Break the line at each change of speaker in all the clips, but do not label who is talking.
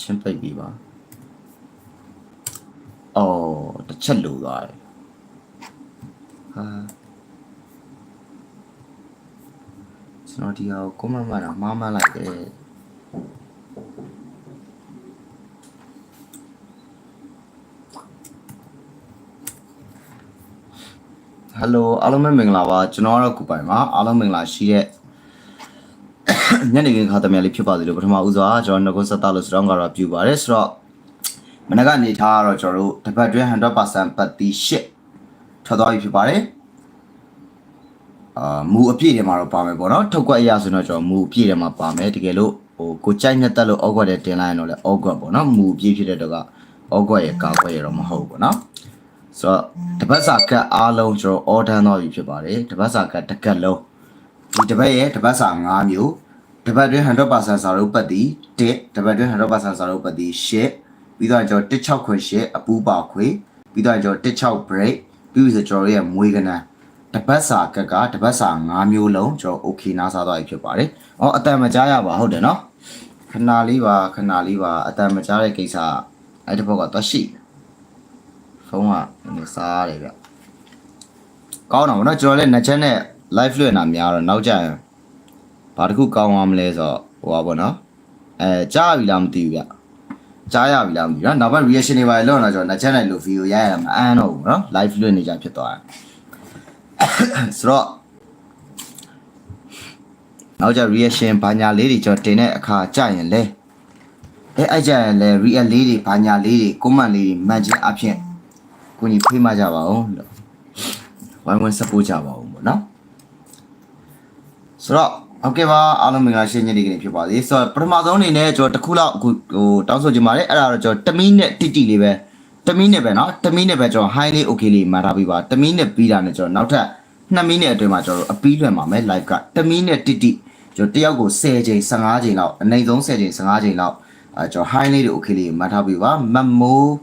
ချင်းပိတ်ပြီးပါအော်တစ်ချက်လိုသွားတယ်ဟာကျွန်တော်ဒီဟာကိုကွန်မန့်မှန်တော့မှားမှန်လိုက်တယ်ဟယ်လိုအားလုံးပဲမင်္ဂလာပါကျွန်တော်ကတော့ကုပိုင်ပါအားလုံးမင်္ဂလာရှိတဲ့ ညနေခင်းခါသမ ्या လေးဖြစ်ပါစေလို့ပထမဦးစွာကျွန်တော်ငကုစတာလို့စတောင်းကတော့ပြုပါတယ်ဆိုတော့မနက်ကနေထားကတော့ကျွန်တော်တို့တစ်ပတ်တွင်း100%ပတ်တီရှစ်ထွက်သွားပြီဖြစ်ပါတယ်အာမူအပြည့်ထဲမှာတော့ပါမယ်ပေါ့နော်ထုတ်ကွက်အရာဆိုတော့ကျွန်တော်မူအပြည့်ထဲမှာပါမယ်တကယ်လို့ဟိုကိုကြိုက်နဲ့တက်လို့အောက်ကွက်တဲ့တင်လိုက်ရင်တော့လေအောက်ကွက်ပေါ့နော်မူအပြည့်ဖြစ်တဲ့တော့ကအောက်ကွက်ရဲ့ကာကွက်ရတော့မဟုတ်ဘူးပေါ့နော်ဆိုတော့တပတ်စာကတ်အားလုံးကျွန်တော် order တော့ပြီဖြစ်ပါတယ်တပတ်စာကတ်တစ်ကတ်လုံးဒီတပတ်ရဲ့တပတ်စာ5မျိုး တပတ်တွင်း100%စာရုပ်ပတ်သည်1တပတ်တွင်း100%စာရုပ်ပတ်သည်8ပြီးတော့ကျွန်တော်16ခွေ8အပူပါခွေပြီးတော့ကျွန်တော်16 break ပြီးပြီဆိုကျွန်တော်ရဲ့မွေးကနန်းတပတ်စာကကတပတ်စာ5မျိုးလုံးကျွန်တော် okay နားစားသွားပြီဖြစ်ပါတယ်။အော်အတန်မကြားရပါဟုတ်တယ်နော်။ခဏလေးပါခဏလေးပါအတန်မကြားတဲ့ကိစ္စအဲ့ဒီဘက်ကတော့ရှိဖုန်းကနည်းစားရတယ်ဗျ။ကောင်းတော့ဗောနော်ကျွန်တော်လည်းနှစ်ချက်နဲ့ live လွှင့်တာများတော့နောက်ကျရင် ဘာတစ်ခုကောင်းသွားမလဲဆိုတော့ဟိုပါပေါ့နော်အဲကြားပြီလားမသိဘူးဗျကြားရပြီလားမသိဘူးနော်နောက်ဘက် reaction တွေပါလို့တော့ကျွန်တော်နှစ်ချက်နဲ့လို့ video ရရမှာအန်းတော့ဘူးနော် live လွှင့်နေကြဖြစ်သွားတယ်ဆိုတော့နောက်ကျ reaction ဘာညာလေးတွေကျွန်တော်တင်တဲ့အခါကြရင်လဲအဲအဲ့ကြရင်လဲ react လေးတွေဘာညာလေးတွေ comment လေးတွေမှန်ချင်းအဖြစ်ကိုကြီးဖေးမှကြပါအောင်လို့ဝိုင်းဝန်း support ကြပါအောင်ပေါ့နော်ဆိုတော့ ဟုတ်ကဲ့ပါအားလုံးမင်္ဂလာရှိညနေခင်းဖြစ်ပါစေဆိုတော့ပထမဆုံးအနေနဲ့ကျွန်တော်တစ်ခုလောက်အခုဟိုတောင်းဆိုချင်ပါတယ်အဲ့ဒါတော့ကျွန်တော်တမီနဲ့တိတိလေးပဲတမီနဲ့ပဲเนาะတမီနဲ့ပဲကျွန်တော် high လေး okay လေးမှာထားပြီးပါတမီနဲ့ပြီးတာနဲ့ကျွန်တော်နောက်ထပ်2မိနစ်အတွင်းမှာကျွန်တော်တို့အပီးလွှင့်ပါမယ် live ကတမီနဲ့တိတိကျွန်တော်တယောက်ကို10ချိန်15ချိန်လောက်အနိုင်ဆုံး10ချိန်15ချိန်လောက်အဲကျွန်တော် high လေးတွေ okay လေးမှာထားပြီးပါမမိုး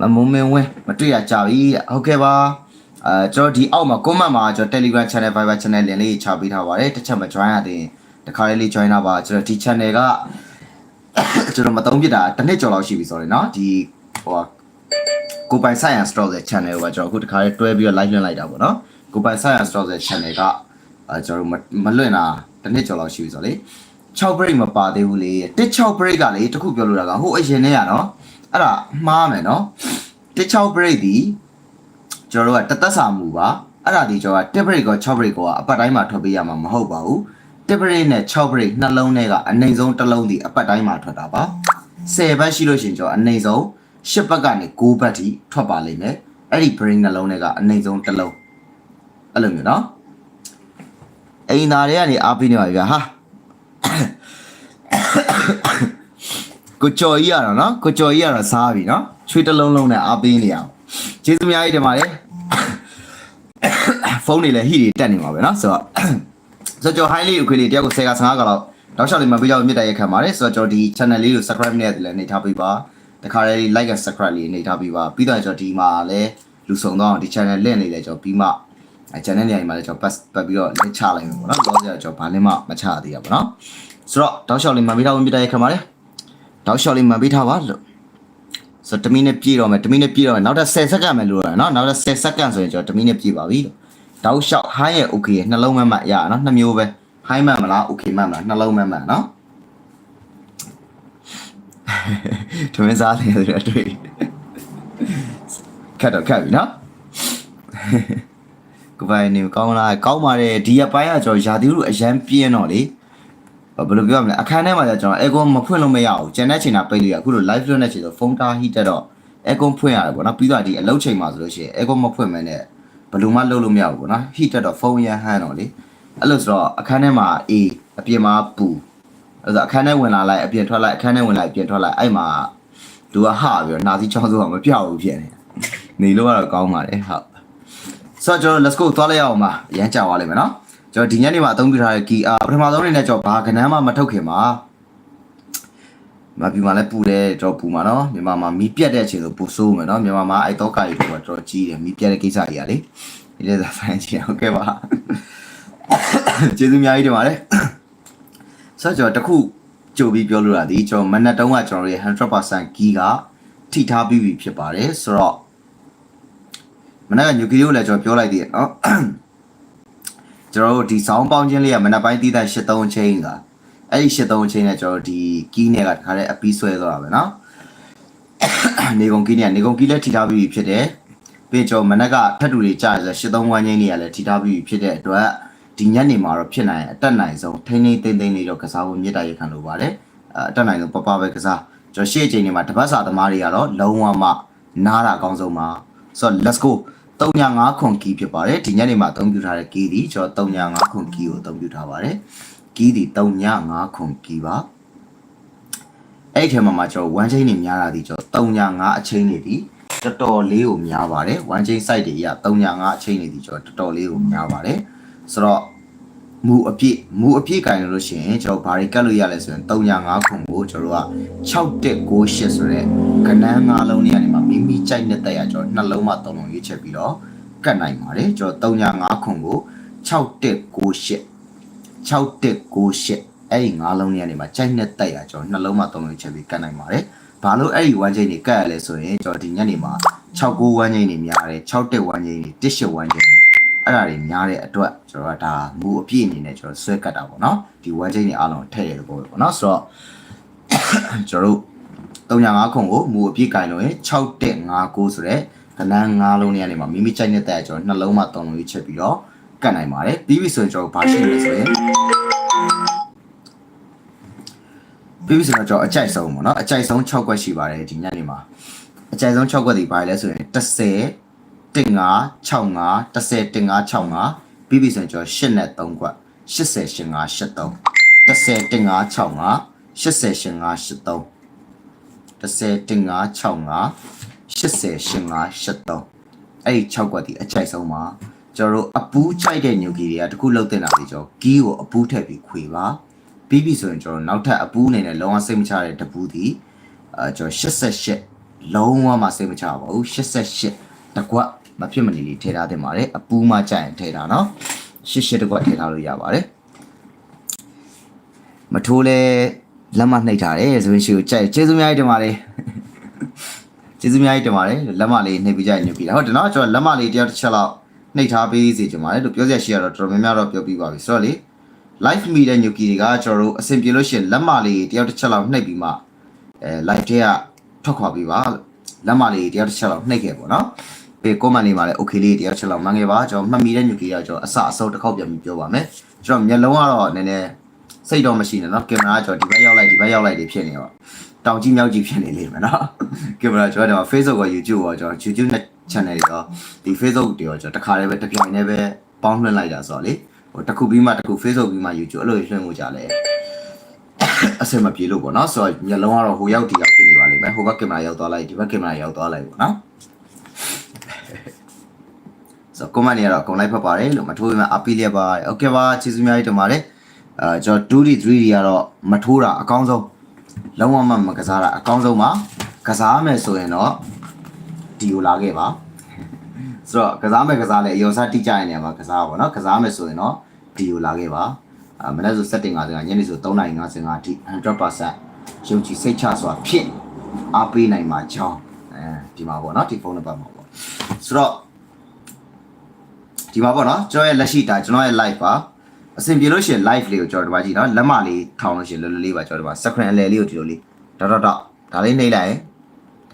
မမိုးမင်းဝဲမတွေ့ရကြပြီဟုတ်ကဲ့ပါ အဲကျွန်တော်ဒီအောက်မှာ comment မှာကျွန်တော် Telegram channel Viber channel လင်လေးချပေးထားပါတယ်တစ်ချက်မ join ရသေးရင်တခါလေးလေး join တာပါကျွန်တော်ဒီ channel ကကျွန်တော်မသုံးပြတာတစ်နှစ်ကျော်လောက်ရှိပြီဆိုရင်เนาะဒီဟိုကိုပိုင် science store ရဲ့ channel ကိုကျွန်တော်အခုတခါလေးတွဲပြီးတော့ live လွှင့်လိုက်တာပေါ့เนาะကိုပိုင် science store ရဲ့ channel ကအဲကျွန်တော်မလွှင့်တာတစ်နှစ်ကျော်လောက်ရှိပြီဆိုလေ6 break မပါသေးဘူးလေတစ်6 break ကလေတခုပြောလို့တာကဟိုအရင်နဲ့ရနော်အဲ့ဒါမှားမယ်နော်တစ်6 break ဒီ ကျွန်တော်တို့ကတသက်စာမူပါအဲ့ဒါဒီကျွန်တော်က1 break ကော6 break ကောအပတ်တိုင်းမှာထွက်ပေးရမှာမဟုတ်ပါဘူး1 break နဲ့6 break နှလုံးထဲကအနိုင်ဆုံးတစ်လုံးဒီအပတ်တိုင်းမှာထွက်တာပါ10ဘတ်ရှိလို့ရှိရင်ကျွန်တော်အနိုင်ဆုံး10ဘတ်ကနေ9ဘတ်ထိထွက်ပါလိမ့်မယ်အဲ့ဒီ break နှလုံးထဲကအနိုင်ဆုံးတစ်လုံးအဲ့လိုမျိုးနော်အိမ်သားတွေကနေအားပေးနေပါဗျာဟာကိုကျော်ကြီးရတော့နော်ကိုကျော်ကြီးရတော့စားပြီနော်ချွေးတစ်လုံးလုံးနဲ့အားပေးနေအောင် ကျေးဇူးများကြီးတင်ပါတယ်ဖုန်းတွေလည်းဟိတွေတက်နေမှာပဲเนาะဆိုတော့ဆိုတော့ကျွန်တော် high လေးကိုခွေးလေးတယောက်ကို10က15ကလောက်တောက်လျှောက်လေးမှပြကြအောင်မြစ်တိုင်ရခံပါတယ်ဆိုတော့ကျွန်တော်ဒီ channel လေးကို subscribe နဲ့လည်းနေထားပေးပါတခါလေး like and subscribe လေးနေထားပေးပါပြီးတော့ကျွန်တော်ဒီမှာလည်းလူဆောင်တော့ဒီ channel လက်နေလဲကျွန်တော်ပြီးမှအဲ channel နေရာမှာလည်းကျွန်တော်ပတ်ပတ်ပြီးတော့လက်ချလိုက်မယ်ပေါ့နော်လောဆရာကျွန်တော်ဘာလည်းမမချသေးရပါတော့ဆိုတော့တောက်လျှောက်လေးမှပြထားဝင်မြစ်တိုင်ရခံပါတယ်တောက်လျှောက်လေးမှပြထားပါလို့ ဆိုတော့1မိနစ်ပြည့်တော့မယ်1မိနစ်ပြည့်တော့မယ်နောက်ထပ်10စက္ကန့်မယ်လို့ရနော်နောက်ထပ်10စက္ကန့်ဆိုရင်ကျွန်တော်1မိနစ်ပြည့်ပါပြီတောက်လျှောက် high ရဲ့ okay ရဲ့နှလုံးမမရနော်နှစ်မျိုးပဲ high မှန်မလား okay မှန်မလားနှလုံးမှန်မှန်နော်ထမင်းစားနေတယ်အတွေ့ခက်တော့ခက်ပြီနော်ကိုပိုင်နေကောင်းလားကောင်းပါတယ်ဒီရက်ပိုင်းကကျွန်တော်ယာတီလူအရန်ပြင်းတော့လေ ဘယ်လိုပြောရမလဲအခန်းထဲမှာကျကျွန်တော် aircon မဖွင့်လို့မရဘူးကျန်တဲ့ချိန်တာပိတ်လို့ရအခုလို live လွှင့်တဲ့ချိန်ဆိုဖုန်းတားဟီတက်တော့ aircon ဖွင့်ရတယ်ပေါ့နော်ပြီးတော့ဒီအလုပ်ချိန်မှာဆိုလို့ရှိရင် aircon မဖွင့်မဲနဲ့ဘယ်လိုမှလုပ်လို့မရဘူးပေါ့နော် heat တက်တော့ဖုန်းရဟန်းတော့လေအဲ့လိုဆိုတော့အခန်းထဲမှာအေးအပြင်မှာပူအဲ့ဒါအခန်းထဲဝင်လာလိုက်အပြင်ထွက်လိုက်အခန်းထဲဝင်လိုက်အပြင်ထွက်လိုက်အဲ့မှာလူကဟပြီးတော့နာစီချောင်းစိုးကမပြောက်ဘူးဖြစ်နေနေလို့ကတော့ကောင်းပါတယ်ဟုတ်ဆိုတော့ကျွန်တော် let's go သွားလိုက်ရအောင်ပါအရန်ကြောက်သွားလိမ့်မယ်နော် ကျွန်တော်ဒီညနေမှာအသုံးပြုထားတဲ့ key အာပထမဆုံးအနေနဲ့ကျွန်တော်ဘာကဏ္ဍမှမထုတ်ခင်မှာမပြူမှာလည်းပူတယ်တော့ပူမှာနော်မြန်မာမှာမီးပြတ်တဲ့အချိန်ဆိုပူဆိုးမယ်နော်မြန်မာမှာအဲ့တော့ကာကြီးကတော့တော်ကြီးတယ်မီးပြတ်တဲ့ကိစ္စကြီးอ่ะလေဒီလက်စားဆိုင်ကြီးဟုတ်ကဲ့ပါကျေးဇူးအများကြီးတင်ပါတယ်ဆက်ကြော်တစ်ခုကြိုပြီးပြောလို့ရသည်ကျွန်တော်မနက်တုန်းကကျွန်တော်ရဲ့100%ကီးကထိထားပြီးပြီဖြစ်ပါတယ်ဆိုတော့မနက်ကညူကီကိုလည်းကျွန်တော်ပြောလိုက်သေးတယ်နော် ကျွန်တော်တို့ဒီဆောင်းပေါင်းချင်းလေးကမနက်ပိုင်းတီးတဲ့83ချင်းကအဲ့ဒီ83ချင်းနဲ့ကျွန်တော်တို့ဒီကီးနဲ့ကတခါတည်းအပီးဆွဲသွားတာပဲနော်နေကုန်ကီးနဲ့နေကုန်ကီးလည်းထိထားပြီးပြီဖြစ်တယ်ပြီးကျွန်တော်မနက်ကထပ်တူတွေကြားရဆို83ဝန်းချင်းတွေကလည်းထိထားပြီးပြီဖြစ်တဲ့အတွက်ဒီညနေမှာတော့ဖြစ်နိုင်အတက်နိုင်ဆုံးထိန်းထိန်းသိမ်းသိမ်းလေးတော့ကစားဖို့မြစ်တာရခံလိုပါတယ်အတက်နိုင်ဆုံးပပပဲကစားကျွန်တော်ရှေ့အချိန်တွေမှာတပတ်စာသမားတွေကတော့လုံးဝမှနားတာအကောင်းဆုံးပါဆိုတော့ let's go 305ခွန်ကီဖြစ်ပါတယ်ဒီညနေမှာအသုံးပြုထားတဲ့ကီဒီကျွန်တော်305ခွန်ကီကိုအသုံးပြုထားပါတယ်ကီဒီ305ခွန်ကီပါအဲ့ဒီထဲမှာမှကျွန်တော်1 chain နေများတာဒီကျွန်တော်305အချိန်နေဒီတော်တော်လေးကိုများပါတယ်1 chain site တွေအရ305အချိန်နေဒီကျွန်တော်တော်တော်လေးကိုများပါတယ်ဆိုတော့ မူအပြည့်မူအပြည့်ကင်လို့ရှိရင်ကျွန်တော်ဘာတွေကတ်လို့ရလဲဆိုရင်305ခွန်ကိုကျွန်တော်တို့က6198ဆိုတဲ့ကဏ္ဍ၅လုံးလေးကနေမှမိမိကြိုက်တဲ့တက်ရကျွန်တော်နှလုံးမှ၃လုံးရွေးချက်ပြီးတော့ကတ်နိုင်ပါတယ်ကျွန်တော်305ခွန်ကို6198 6198အဲ့ဒီ၅လုံးလေးကနေမှကြိုက်တဲ့တက်ရကျွန်တော်နှလုံးမှ၃လုံးရွေးချက်ပြီးကတ်နိုင်ပါတယ်ဘာလို့အဲ့ဒီ1ချိန်တွေကတ်ရလဲဆိုရင်ကျွန်တော်ဒီညနေမှာ69 1ချိန်တွေများတယ်61 1ချိန်တွေ18 1ချိန်တွေ အဲ့ဒါတွေများတဲ့အတွက်ကျွန်တော်ကဒါမူအပြည့်အနေနဲ့ကျွန်တော်ဆွဲကတ်တာပေါ့နော်ဒီ1ချိန်တွေအားလုံးထည့်ရတဲ့ပုံပဲပေါ့နော်ဆိုတော့ကျွန်တော်တို့305ခုကိုမူအပြည့်ကင်လို့ရင်6159ဆိုတဲ့ကဏ္ဍ၅လုံးနဲ့ကနေမှမိမိကြိုက်တဲ့တက်ကျွန်တော်နှလုံးမှ၃လုံးရွေးချက်ပြီးတော့ကတ်နိုင်ပါတယ်ပြီးပြီဆိုရင်ကျွန်တော်ဘာရှိလဲဆိုရင်ပြီးပြီဆိုတော့ကျွန်တော်အကြိုက်ဆုံးပေါ့နော်အကြိုက်ဆုံး6ခွက်ရှိပါတယ်ဒီညနေမှာအကြိုက်ဆုံး6ခွက်ဒီဘာလဲဆိုရင်30 15 65 10 15 65ပြီးပြီဆိုရင်ကျွန်တော်8နဲ့3ခွက်80 85 83 10 15 65 80 85 83 10 15 65 80 85 83အဲ့ဒီ6ကွက်ဒီအချိုက်ဆုံးမှာကျွန်တော်တို့အပူးချိုက်တဲ့ညူကီတွေကတခုလောက်တင်တာလေကျွန်တော်ကီးကိုအပူးထည့်ပြီးခွေပါပြီးပြီဆိုရင်ကျွန်တော်နောက်ထပ်အပူးအနေနဲ့လုံးဝစိတ်မချတဲ့တပူးဒီအဲကျွန်တော်88လုံးဝမစိတ်မချပါဘူး88တကွက် မဖြစ်မနေလေးထည့်ထားတင်ပါတယ်အပူးမှကြိုက်ရင်ထည့်ထားနော်88တကွက်ထည့်ထားလို့ရပါတယ်မထိုးလဲလက်မနှိပ်ထားတယ်ဆိုရင်ရှိကိုကြိုက်ကျေးဇူးအများကြီးတင်ပါတယ်ကျေးဇူးအများကြီးတင်ပါတယ်လက်မလေးနှိပ်ပြီးကြိုက်ညွတ်ပြီးတာဟုတ်တယ်နော်ကျွန်တော်လက်မလေးတယောက်တစ်ချက်လောက်နှိပ်ထားပေးစီချင်ပါတယ်လို့ပြောစရာရှိရတော့တော်တော်များများတော့ပြောပြီးပါပြီဆိုတော့လေ live မီတဲ့ညွတ်ကြီးတွေကကျွန်တော်တို့အဆင်ပြေလို့ရှိရင်လက်မလေးတယောက်တစ်ချက်လောက်နှိပ်ပြီးမှအဲ live ထဲကထွက်ခွာပြီးပါလက်မလေးတယောက်တစ်ချက်လောက်နှိပ်ခဲ့ပေါ့နော် ပေး comment လေးမှာလည်း okay လေးတရားချက်လောက်မှန်ခဲ့ပါကျွန်တော်မှတ်မိတဲ့ညူကီကကျွန်တော်အစအဆုံးတစ်ခေါက်ပြန်ပြီးပြောပါမယ်ကျွန်တော်မျက်လုံးကတော့နည်းနည်းစိတ်တော့မရှိနဲ့နော်ကင်မရာကျွန်တော်ဒီဘက်ရောက်လိုက်ဒီဘက်ရောက်လိုက်တွေဖြစ်နေတော့တောင်ကြီးမြောက်ကြီးဖြစ်နေလိမ့်မယ်နော်ကင်မရာကျွန်တော် Facebook ရော YouTube ရောကျွန်တော် YouTube နဲ့ channel တွေရောဒီ Facebook တွေရောကျွန်တော်တစ်ခါတည်းပဲတစ်ပြိုင်တည်းပဲပေါင်းလွှင့်လိုက်တာဆိုတော့လေဟိုတစ်ခုပြီးမှတစ်ခု Facebook ပြီးမှ YouTube အဲ့လိုလွှင့်မှုကြလဲအဆင်မပြေလို့ပေါ့နော်ဆိုတော့မျက်လုံးကတော့ဟိုရောက်ဒီရောက်ဖြစ်နေပါလိမ့်မယ်ဟိုဘက်ကင်မရာရောက်သွားလိုက်ဒီဘက်ကင်မရာရောက်သွားလိုက်ပေါ့နော် ဆိုတော့ comment တွေကတော့အကုန်လိုက်ဖတ်ပါတယ်လို့မထိုးပေမဲ့အပီးလေးပါတယ် okay ပါကျေးဇူးများကြီးတင်ပါတယ်အဲကျွန်တော် 2D 3D ကတော့မထိုးတာအကောင်းဆုံးလုံးဝမမကစားတာအကောင်းဆုံးပါကစားမယ်ဆိုရင်တော့ဒီကိုလာခဲ့ပါဆိုတော့ကစားမယ်ကစားလဲအယောစားတိကျရင်နေရာမှာကစားပါတော့ကစားမယ်ဆိုရင်တော့ဒီကိုလာခဲ့ပါအမနေ့ဆို setting 50ညနေဆို3:55အထိ100%ယုံကြည်စိတ်ချစွာဖြင့်အားပေးနိုင်မှာကြောင်းအဲဒီမှာပေါ့နော်ဒီဖုန်းနံပါတ်မှာပေါ့ဆိုတော့ ဒီမှာပေါ့နော်ကျွန်တော်ရဲ့လက်ရှိဒါကျွန်တော်ရဲ့ live ပါအဆင်ပြေလို့ရှိရင် live လေးကိုကျွန်တော်ဒီမှာကြည့်နော်လက်မလေးထောင်လို့ရှိရင်လွယ်လွယ်လေးပါကျွန်တော်ဒီမှာ screen အလယ်လေးကိုဒီလိုလေးဒေါက်ဒေါက်ဒေါက်ဒါလေးနှိပ်လိုက်ရင်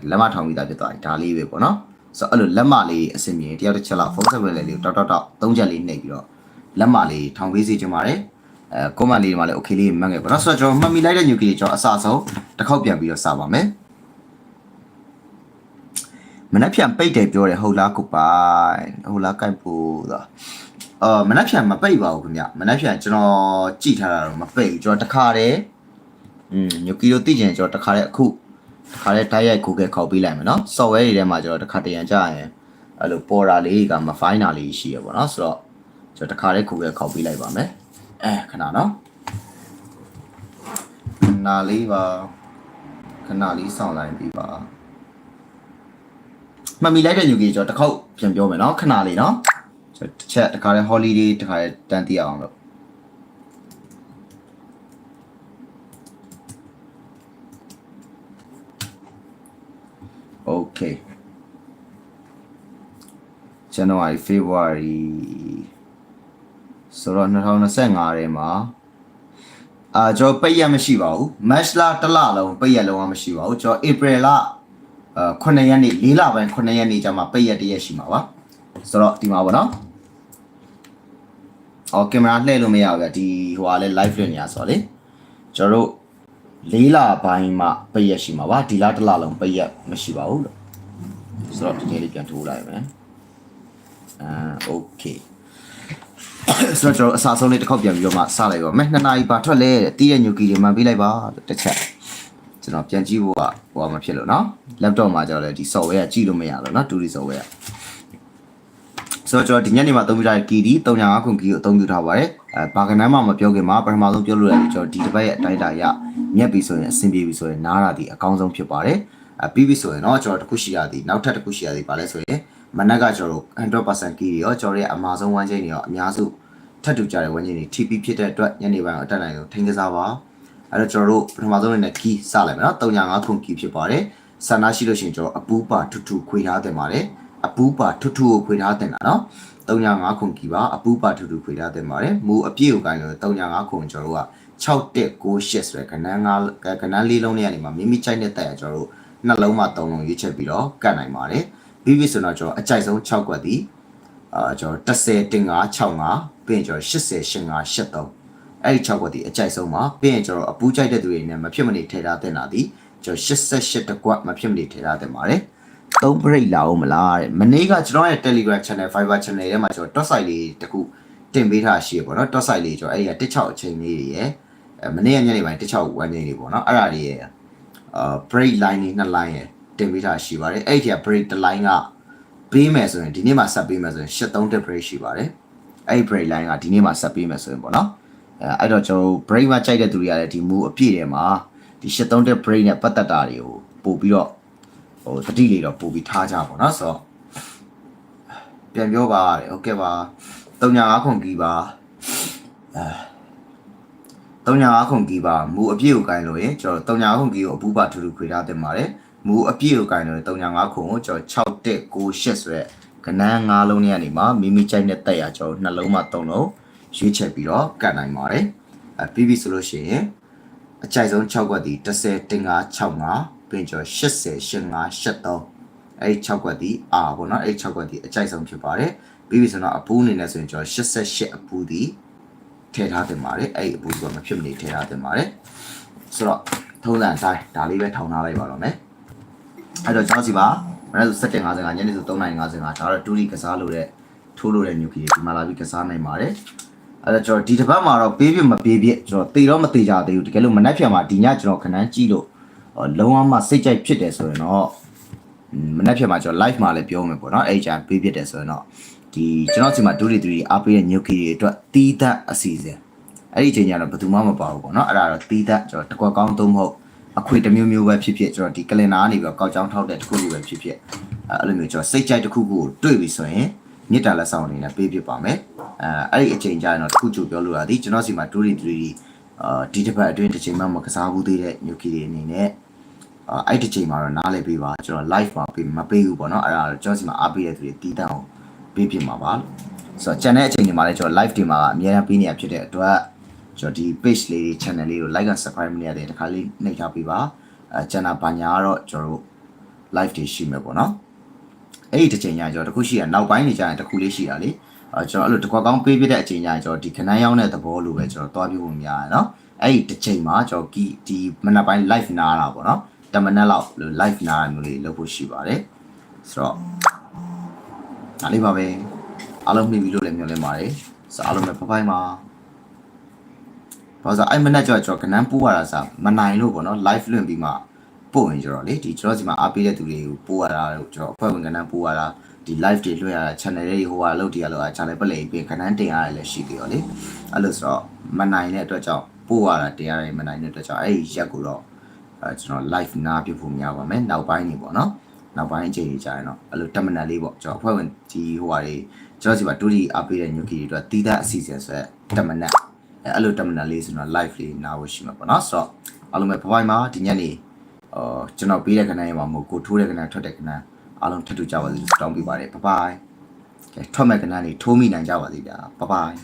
လက်မထောင်ပြီးသားဖြစ်သွားပြီဒါလေးပဲပေါ့နော်ဆိုတော့အဲ့လိုလက်မလေးအဆင်ပြေတယောက်တစ်ချက်လောက်ဖုန်းဆက်ဝင်လေးလေးကိုဒေါက်ဒေါက်ဒေါက်သုံးချက်လေးနှိပ်ပြီးတော့လက်မလေးထောင်ပေးစီချင်ပါတယ်အဲကွန်မန့်လေးဒီမှာလည်း okay လေးမှတ်ခဲ့ပေါ့နော်ဆိုတော့ကျွန်တော်မှတ်မိလိုက်တဲ့ new key ကျွန်တော်အစအဆုံးတစ်ခေါက်ပြန်ပြီးတော့စပါမယ် မနှက်ဖြန်ပိတ်တယ်ပြောတယ်ဟုတ်လားကုပိုင်ဟုတ်လားကိုက်ပို့သာအော်မနှက်ဖြန်မပိတ်ပါဘူးခင်ဗျမနှက်ဖြန်ကျွန်တော်ကြည့်ထားတာတော့မပိတ်ဘူးကျွန်တော်တခါတည်းอืมညိုကီလိုသိကျင်ကျွန်တော်တခါတည်းအခုတခါတည်းတိုက်ရိုက် Google ခေါက်ပေးလိုက်မယ်နော် software တွေထဲမှာကျွန်တော်တခါတည်းရန်ကြရင်အဲ့လိုပေါ်တာလေးကမဖိုင်းတာလေးရှိရပေါ့နော်ဆိုတော့ကျွန်တော်တခါတည်း Google ခေါက်ပေးလိုက်ပါမယ်အဲခဏနော်ခဏလေးပါခဏလေးစောင့်လိုက်ပြီးပါ မှတ်မိလိုက်တဲ့ယူကြီးကျွန်တော်တစ်ခေါက်ပြန်ပြောမယ်နော်ခဏလေးနော်ကျွန်တော်တစ်ချက်တခါလေး holiday တခါလေးတန်းတည်အောင်လို့โอเค January February ဆိုတော့2025ထဲမှာအာကျွန်တော်ပိတ်ရမရှိပါဘူး March လတစ်လလုံးပိတ်ရလုံးဝမရှိပါဘူးကျွန်တော် April လ 9ရက်နေ့၄လပိုင်း9ရက်နေ့ကျမှပိတ်ရက်တစ်ရက်ရှိမှာပါဆိုတော့ဒီမှာပေါ့နော်အော်ကင်မရာလှည့်လို့မရဘူးဗျဒီဟိုဟာလဲ live လွှင့်နေရဆိုတော့လေကျွန်တော်တို့၄လပိုင်းမှပိတ်ရက်ရှိမှာပါဒီလတစ်လလုံးပိတ်ရက်မရှိပါဘူးလို့ဆိုတော့ဒီနေ့လေးပြန်ထိုးလိုက်မယ်အာ okay ဆိုတော့ကျွန်တော်အစားဆုံးလေးတစ်ခေါက်ပြန်ပြီးတော့မှစလိုက်ပါမယ်နှစ်နာရီပါထွက်လဲတဲ့တီးရဲ့ညူကီတွေမှန်ပေးလိုက်ပါတစ်ချက် ကျွန်တော်ပြန်ကြည့်ဖို့ကဟိုမဖြစ်လို့เนาะ laptop မှာကျတော့လေဒီ software ကကြည့်လို့မရလို့เนาะ 2D software ဆိုတော့ကျွန်တော်ဒီညနေမှာအသုံးပြုထားတဲ့ key ဒီ305ခု key ကိုအသုံးပြုထားပါတယ်အဲဘာကနန်းမှမပြောခင်မှာပထမဆုံးပြောလို့ရတယ်ကျွန်တော်ဒီတစ်ပတ်ရဲ့အတိုင်းအတာရမြက်ပြီဆိုရင်အဆင်ပြေပြီဆိုရင်နားတာဒီအကောင်းဆုံးဖြစ်ပါတယ်အဲပြီးပြီဆိုရင်တော့ကျွန်တော်တစ်ခုရှိရသည်နောက်ထပ်တစ်ခုရှိရသည်ပါလဲဆိုရင်မနက်ကကျွန်တော်တို့100% key တွေရောကျွန်တော်ရဲ့အမာဆုံးဝမ်းချင်းတွေရောအများစုထပ်တူကြတဲ့ဝမ်းချင်းတွေ TP ဖြစ်တဲ့အတွက်ညနေပိုင်းကိုအတက်နိုင်ဆုံးထိန်းကစားပါ အဲ့တော့ကျွန်တော်တို့ပထမဆုံးအနေနဲ့ key စလိုက်မယ်နော်305ခု key ဖြစ်ပါတယ်ဆန္ဒရှိလို့ရှိရင်ကျွန်တော်အပူပါထူထူခွေထားတင်ပါတယ်အပူပါထူထူကိုခွေထားတင်တာနော်305ခု key ပါအပူပါထူထူခွေထားတင်ပါတယ်မူအပြည့်ကိုကိုင်းလို့305ခုကျွန်တော်တို့က6198ဆိုတဲ့ခဏန်း5ခဏန်းလေးလုံးလေးကနေမှမိမိကြိုက်တဲ့တက်ရကျွန်တော်တို့နှလုံးမှာ3လုံးရွေးချက်ပြီးတော့ကတ်နိုင်ပါတယ်ပြီးပြီဆိုတော့ကျွန်တော်အကြိုက်ဆုံး6ကွက်ဒီအာကျွန်တော်10တင်5 65ပြီးရင်ကျွန်တော်80 85 83 အဲ့ဒီ6ကွက်ဒီအကြိုက်ဆုံးပါပြီးရင်ကျွန်တော်အပူးကြိုက်တဲ့သူတွေနဲ့မဖြစ်မနေထည့်ထားတင်တာဒီကျွန်တော်88တကွက်မဖြစ်မနေထည့်ထားတင်ပါတယ်သုံး break လာအောင်မလားတဲ့မနေ့ကကျွန်တော်ရဲ့ Telegram channel Fiber channel ထဲမှာကျွန်တော် dot site လေးတခုတင်ပေးထားရှိရပေါ့နော် dot site လေးကျွန်တော်အဲ့ဒီက16အချိန်လေးတွေရယ်အဲမနေ့ကညနေပိုင်း16ဝမ်းနေလေးပေါ့နော်အဲ့ဒါလေးရယ်အာ break line လေးနှစ် line ရယ်တင်ပေးထားရှိပါတယ်အဲ့ဒီက break တစ် line ကပေးမယ်ဆိုရင်ဒီနေ့မှဆက်ပေးမယ်ဆိုရင်73တက် break ရှိပါတယ်အဲ့ဒီ break line ကဒီနေ့မှဆက်ပေးမယ်ဆိုရင်ပေါ့နော် အဲအဲ့တော့ကျွန်တော် break မှာကြိုက်တဲ့သူတွေကလည်းဒီ move အပြည့်ထဲမှာဒီ73တက် break နဲ့ပတ်သက်တာတွေကိုပို့ပြီးတော့ဟိုတတိလေးတော့ပို့ပြီးထားကြပါတော့ဆိုတော့ပြန်ပြောပါရတယ်ဟုတ်ကဲ့ပါ305ခွန်ကီပါအဲ305ခွန်ကီပါမူအပြည့်ကိုကင်လို့ရင်ကျွန်တော်305ခွန်ကီကိုအပူပါထူထူခွေထားတင်ပါတယ်မူအပြည့်ကိုကင်လို့ရင်305ခွန်ကိုကျွန်တော်6တက်98ဆိုရက်ကနန်း5လုံးနဲ့ကနေမှမိမိကြိုက်တဲ့တက်ရကျွန်တော်နှလုံးမှ3လုံး ရွေးချက်ပြီးတော့ကတ်နိုင်ပါတယ်အဲပြီးပြီဆိုလို့ရှိရင်အကြိုက်ဆုံး6ခွက်ဒီ10တင်5 65ပြင်ကျော်80 85 83အဲ့6ခွက်ဒီအာပေါ့နော်အဲ့6ခွက်ဒီအကြိုက်ဆုံးဖြစ်ပါတယ်ပြီးပြီဆိုတော့အပူးအနေနဲ့ဆိုရင်ကျော်88အပူးဒီထည့်ထားတင်ပါတယ်အဲ့ဒီအပူးကမဖြစ်မနေထည့်ထားတင်ပါတယ်ဆိုတော့ထုံးစံအတိုင်းဒါလေးပဲထောင်ထားလိုက်ပါတော့မယ်အဲ့တော့ကျွန်တော်စီပါမနေ့ဆို7:55ညနေဆို3:55ဒါတော့တူရီကစားလို့တဲ့ထိုးလို့တဲ့ညူကီဒီမှာလာပြီးကစားနိုင်ပါတယ် အဲ့တော့ကျွန်တော်ဒီတစ်ပတ်မှာတော့ပေးပြမပေးပြကျွန်တော်တေတော့မတေကြသေးဘူးတကယ်လို့မနှက်ဖြန်မှာဒီညကျွန်တော်ခဏန်းကြည့်လို့လုံးဝမှစိတ်ကြိုက်ဖြစ်တယ်ဆိုရင်တော့မနှက်ဖြန်မှာကျွန်တော် live မှာလည်းပြောမယ်ပေါ့နော်အဲ့ကြပေးဖြစ်တယ်ဆိုရင်တော့ဒီကျွန်တော်စီမှာဒူရီဒူရီအားပေးတဲ့ညူကီတွေအတွက်တီးသက်အစီအစဉ်အဲ့ဒီအချိန်ကျတော့ဘယ်သူမှမပါဘူးပေါ့နော်အဲ့ဒါတော့တီးသက်ကျွန်တော်တကွက်ကောင်းသုံးမဟုတ်အခွေတစ်မျိုးမျိုးပဲဖြစ်ဖြစ်ကျွန်တော်ဒီကလင်နာကနေပြီးတော့ကောက်ချောင်းထောက်တဲ့တစ်ခုလိုပဲဖြစ်ဖြစ်အဲ့လိုမျိုးကျွန်တော်စိတ်ကြိုက်တစ်ခုခုကိုတွေ့ပြီဆိုရင် မြစ်တာလက်ဆောင်အနေနဲ့ပေးပြပါမယ်အဲအဲ့ဒီအချိန်ကျရင်တော့တစ်ခုချိုပြောလို့ရသည်ကျွန်တော်စီမှာဒူရီဒူရီအာဒီတစ်ပတ်အတွင်းတစ်ချိန်မှမကစားဘူးသေးတဲ့ညူကီတွေအနေနဲ့အာအဲ့ဒီချိန်မှာတော့နားလည်ပေးပါကျွန်တော် live မှာပေးမပေးဘူးပေါ့နော်အဲ့ဒါတော့ကျွန်တော်စီမှာအားပေးတဲ့သူတွေတီးတန့်အောင်ပေးပြမှာပါဆိုတော့ channel အချိန်တွေမှာလည်းကျွန်တော် live တွေမှာအများအားပေးနေရဖြစ်တဲ့အတွက်ကျွန်တော်ဒီ page လေးတွေ channel လေးကို like and subscribe လုပ်ရတယ်တခါလေးနှိပ်ထားပေးပါအဲ channel ဘာညာကတော့ကျွန်တော်တို့ live တွေရှိမယ်ပေါ့နော် အဲ့ဒီတစ်ချိန်ညကျွန်တော်တခုရှိရနောက်ပိုင်းနေကြရင်တခုလေးရှိတာလေအဲကျွန်တော်အဲ့လိုတကွက်ကောင်းပေးပြတဲ့အချိန်ညကျွန်တော်ဒီခဏန်းရောက်တဲ့သဘောလိုပဲကျွန်တော်တွားပြဖို့များရနော်အဲ့ဒီတစ်ချိန်မှာကျွန်တော်ကီဒီမနက်ပိုင်း live နားတာပေါ့နော်တမနက်လောက် live နားတာမျိုးလေးလုပ်ဖို့ရှိပါတယ်ဆိုတော့ဒါလေးပါပဲအားလုံးမြင်ပြီလို့လည်းမျှော်လင့်ပါတယ်ဆိုတော့အားလုံးပဲဖဖိုင်းပါဘာလို့အဲ့မနက်ကျတော့ကျွန်တော်ကနန်းပို့ရတာစားမနိုင်လို့ပေါ့နော် live လွှင့်ပြီးမှ ပို့ရင်ကျွန်တော်လေဒီကျွန်တော်ဒီမှာအားပေးတဲ့သူတွေကိုပို့ရတာတို့ကျွန်တော်အဖွဲ့ဝင်ကနန်းပို့ရတာဒီ live တွေလွှင့်ရတာ channel တွေဟိုဟာလုပ်တရားလို့အား channel ပလက်ပြီးကနန်းတင်ရတယ်လည်းရှိသေးရောလေအဲ့လိုဆိုတော့မနိုင်တဲ့အတွက်ကြောင့်ပို့ရတာတရားတွေမနိုင်တဲ့အတွက်ကြောင့်အဲ့ဒီရက်ကိုတော့အဲကျွန်တော် live နားပြဖို့များပါမယ်နောက်ပိုင်းနေပေါ့နော်နောက်ပိုင်းအချိန်ကြီးကြာရင်တော့အဲ့လို terminal လေးပေါ့ကျွန်တော်အဖွဲ့ဝင်ဒီဟိုဟာတွေကျွန်တော်စီမှာတူတီအားပေးတဲ့ new key တွေအတွက်တီးသားအစီအစဉ်ဆိုရက် terminal အဲအဲ့လို terminal လေးဆိုတော့ live လေးနားဖို့ရှိမှာပေါ့နော်ဆိုတော့အားလုံးပဲဘိုင်မှာဒီညနေဟ အော်ကျွန်တော်ပေးတဲ့ခဏရမှာမဟုတ်ကိုထိုးတဲ့ခဏထွက်တဲ့ခဏအားလုံးထပ်တူကြပါစေလို့တောင်းပေးပါတယ်ဘိုင်ဘိုင်ကဲထွက်မဲ့ခဏနေထိုးမိနိုင်ကြပါသေးတာဘိုင်ဘိုင်